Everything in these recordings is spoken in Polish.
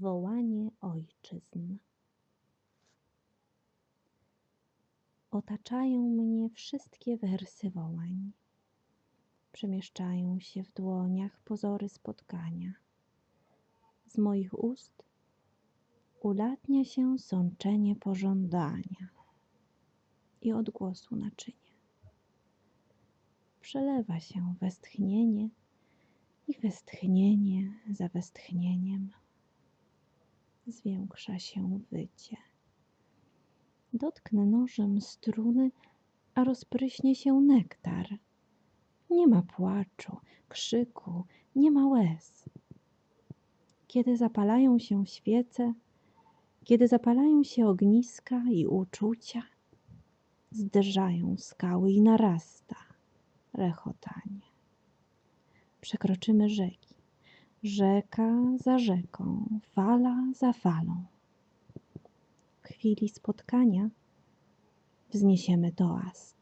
Wołanie ojczyzn. Otaczają mnie wszystkie wersy wołań. Przemieszczają się w dłoniach pozory spotkania. Z moich ust ulatnia się sączenie pożądania i odgłosu naczynie. Przelewa się westchnienie i westchnienie za westchnieniem. Zwiększa się wycie. Dotknę nożem struny, a rozpryśnie się nektar. Nie ma płaczu, krzyku, nie ma łez. Kiedy zapalają się świece, kiedy zapalają się ogniska i uczucia, zderzają skały i narasta rechotanie. Przekroczymy rzeki, rzeka za rzeką, fala za falą. W chwili spotkania wzniesiemy toast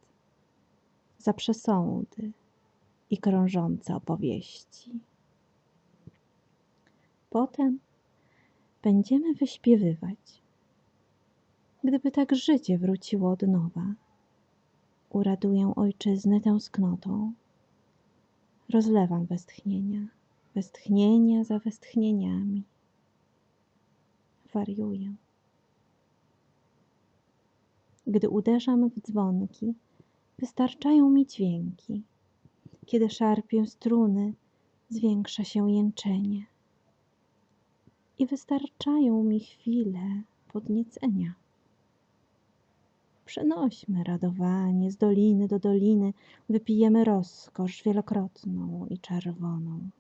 za przesądy i krążące opowieści. Potem będziemy wyśpiewywać. Gdyby tak życie wróciło od nowa, uraduję ojczyznę tęsknotą. Rozlewam westchnienia, westchnienia za westchnieniami. Wariuję. Gdy uderzam w dzwonki, wystarczają mi dźwięki. Kiedy szarpię struny, zwiększa się jęczenie. I wystarczają mi chwile podniecenia. Przenośmy radowanie z doliny do doliny, wypijemy rozkosz wielokrotną i czerwoną.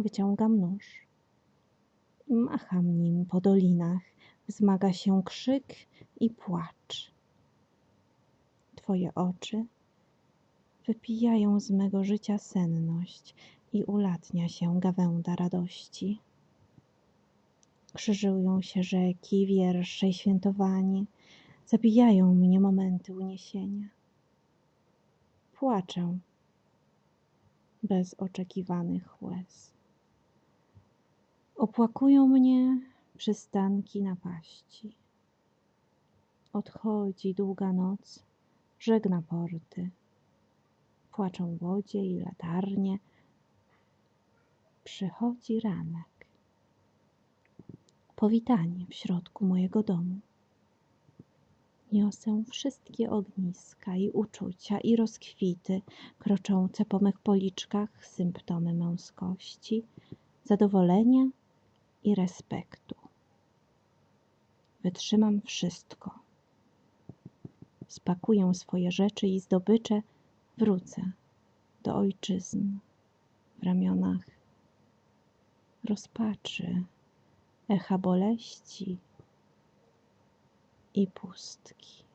Wyciągam nóż macham nim po dolinach, wzmaga się krzyk i płacz. Twoje oczy wypijają z mego życia senność i ulatnia się gawęda radości. Krzyżują się rzeki, wiersze i świętowanie, zabijają mnie momenty uniesienia. Płaczę bez oczekiwanych łez. Opłakują mnie przystanki napaści. Odchodzi długa noc, żegna porty. Płaczą łodzie i latarnie. Przychodzi ranek. Powitanie w środku mojego domu. Niosę wszystkie ogniska i uczucia i rozkwity kroczące po mych policzkach symptomy męskości, zadowolenia i respektu. Wytrzymam wszystko. Spakuję swoje rzeczy i zdobycze, wrócę do ojczyzn w ramionach rozpaczy, echa boleści i pustki.